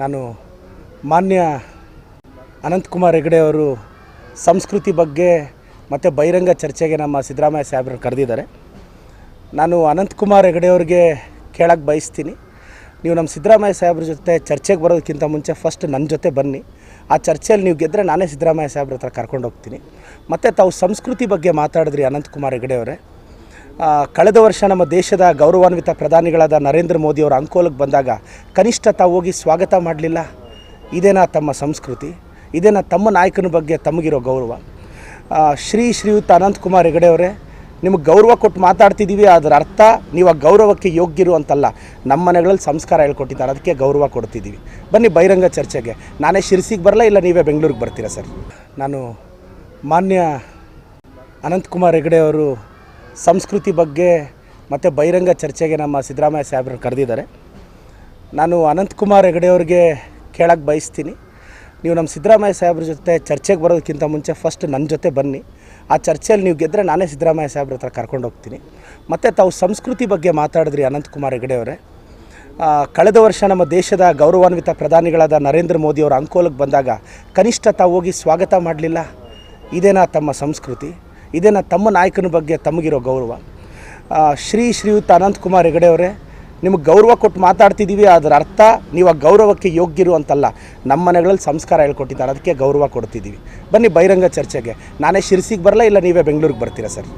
ನಾನು ಮಾನ್ಯ ಅನಂತಕುಮಾರ್ ಹೆಗಡೆ ಅವರು ಸಂಸ್ಕೃತಿ ಬಗ್ಗೆ ಮತ್ತು ಬಹಿರಂಗ ಚರ್ಚೆಗೆ ನಮ್ಮ ಸಿದ್ದರಾಮಯ್ಯ ಸಾಹೇಬರು ಕರೆದಿದ್ದಾರೆ. ನಾನು ಅನಂತಕುಮಾರ್ ಹೆಗಡೆ ಅವ್ರಿಗೆ ಕೇಳಕ್ಕೆ ಬಯಸ್ತೀನಿ. ನೀವು ನಮ್ಮ ಸಿದ್ದರಾಮಯ್ಯ ಸಾಹೇಬ್ರ ಜೊತೆ ಚರ್ಚೆಗೆ ಬರೋದಕ್ಕಿಂತ ಮುಂಚೆ ಫಸ್ಟ್ ನನ್ನ ಜೊತೆ ಬನ್ನಿ. ಆ ಚರ್ಚೆಯಲ್ಲಿ ನೀವು ಗೆದ್ದರೆ ನಾನೇ ಸಿದ್ದರಾಮಯ್ಯ ಸಾಹೇಬ್ರ ಹತ್ರ ಕರ್ಕೊಂಡು ಹೋಗ್ತೀನಿ. ಮತ್ತು ತಾವು ಸಂಸ್ಕೃತಿ ಬಗ್ಗೆ ಮಾತಾಡಿದ್ರಿ ಅನಂತಕುಮಾರ್ ಹೆಗಡೆ ಅವರೇ. ಕಳೆದ ವರ್ಷ ನಮ್ಮ ದೇಶದ ಗೌರವಾನ್ವಿತ ಪ್ರಧಾನಿಗಳಾದ ನರೇಂದ್ರ ಮೋದಿಯವರ ಅಂಕೋಲಕ್ಕೆ ಬಂದಾಗ ಕನಿಷ್ಠ ತಾವು ಹೋಗಿ ಸ್ವಾಗತ ಮಾಡಲಿಲ್ಲ. ಇದೇನಾ ತಮ್ಮ ಸಂಸ್ಕೃತಿ? ಇದೇನಾ ತಮ್ಮ ನಾಯಕನ ಬಗ್ಗೆ ತಮಗಿರೋ ಗೌರವ? ಶ್ರೀ ಶ್ರೀಯುತ ಅನಂತಕುಮಾರ್ ಹೆಗಡೆ ಅವರೇ, ನಿಮಗೆ ಗೌರವ ಕೊಟ್ಟು ಮಾತಾಡ್ತಿದ್ದೀವಿ ಅದರ ಅರ್ಥ ನೀವು ಆ ಗೌರವಕ್ಕೆ ಯೋಗ್ಯರು ಅಂತಲ್ಲ. ನಮ್ಮ ಮನೆಗಳಲ್ಲಿ ಸಂಸ್ಕಾರ ಹೇಳ್ಕೊಟ್ಟಿದ್ದಾರೆ, ಅದಕ್ಕೆ ಗೌರವ ಕೊಡ್ತಿದ್ದೀವಿ ಬನ್ನಿ ಬಹಿರಂಗ ಚರ್ಚೆಗೆ. ನಾನೇ ಶಿರ್ಸಿಗೆ ಬರಲ್ಲ, ಇಲ್ಲ ನೀವೇ ಬೆಂಗಳೂರಿಗೆ ಬರ್ತೀರಾ ಸರ್? ನಾನು ಮಾನ್ಯ ಅನಂತಕುಮಾರ್ ಹೆಗಡೆ ಅವರು ಸಂಸ್ಕೃತಿ ಬಗ್ಗೆ ಮತ್ತು ಬಹಿರಂಗ ಚರ್ಚೆಗೆ ನಮ್ಮ ಸಿದ್ದರಾಮಯ್ಯ ಸಾಹೇಬರು ಕರೆದಿದ್ದಾರೆ. ನಾನು ಅನಂತಕುಮಾರ್ ಹೆಗಡೆಯವ್ರಿಗೆ ಕೇಳಕ್ಕೆ ಬಯಸ್ತೀನಿ. ನೀವು ನಮ್ಮ ಸಿದ್ದರಾಮಯ್ಯ ಸಾಹೇಬ್ರ ಜೊತೆ ಚರ್ಚೆಗೆ ಬರೋದಕ್ಕಿಂತ ಮುಂಚೆ ಫಸ್ಟ್ ನನ್ನ ಜೊತೆ ಬನ್ನಿ. ಆ ಚರ್ಚೆಯಲ್ಲಿ ನೀವು ಗೆದ್ದರೆ ನಾನೇ ಸಿದ್ದರಾಮಯ್ಯ ಸಾಹೇಬ್ರ ಹತ್ರ ಕರ್ಕೊಂಡು ಹೋಗ್ತೀನಿ. ಮತ್ತು ತಾವು ಸಂಸ್ಕೃತಿ ಬಗ್ಗೆ ಮಾತಾಡಿದ್ರಿ ಅನಂತಕುಮಾರ್ ಹೆಗಡೆಯವರೇ ಕಳೆದ ವರ್ಷ ನಮ್ಮ ದೇಶದ ಗೌರವಾನ್ವಿತ ಪ್ರಧಾನಿಗಳಾದ ನರೇಂದ್ರ ಮೋದಿಯವರ ಅಂಕೋಲಕ್ಕೆ ಬಂದಾಗ ಕನಿಷ್ಠ ತಾವು ಹೋಗಿ ಸ್ವಾಗತ ಮಾಡಲಿಲ್ಲ. ಇದೇನಾ ತಮ್ಮ ಸಂಸ್ಕೃತಿ? ಇದೇನಾ ತಮ್ಮ ನಾಯಕನ ಬಗ್ಗೆ ತಮಗಿರೋ ಗೌರವ. ಶ್ರೀ ಶ್ರೀಯುತ ಅನಂತಕುಮಾರ್ ಹೆಗಡೆ ಅವರೇ, ನಿಮಗೆ ಗೌರವ ಕೊಟ್ಟು ಮಾತಾಡ್ತಿದ್ದೀವಿ, ಅದರ ಅರ್ಥ ನೀವು ಆ ಗೌರವಕ್ಕೆ ಯೋಗ್ಯರು ಅಂತಲ್ಲ. ನಮ್ಮ ಮನೆಗಳಲ್ಲಿ ಸಂಸ್ಕಾರ ಹೇಳ್ಕೊಟ್ಟಿದ್ದಾರೆ, ಅದಕ್ಕೆ ಗೌರವ ಕೊಡ್ತಿದ್ದೀವಿ. ಬನ್ನಿ ಬಹಿರಂಗ ಚರ್ಚೆಗೆ. ನಾನೇ ಶಿರ್ಸಿಗೆ ಬರಲ್ಲ, ಇಲ್ಲ ನೀವೇ ಬೆಂಗಳೂರಿಗೆ ಬರ್ತೀರಾ ಸರ್?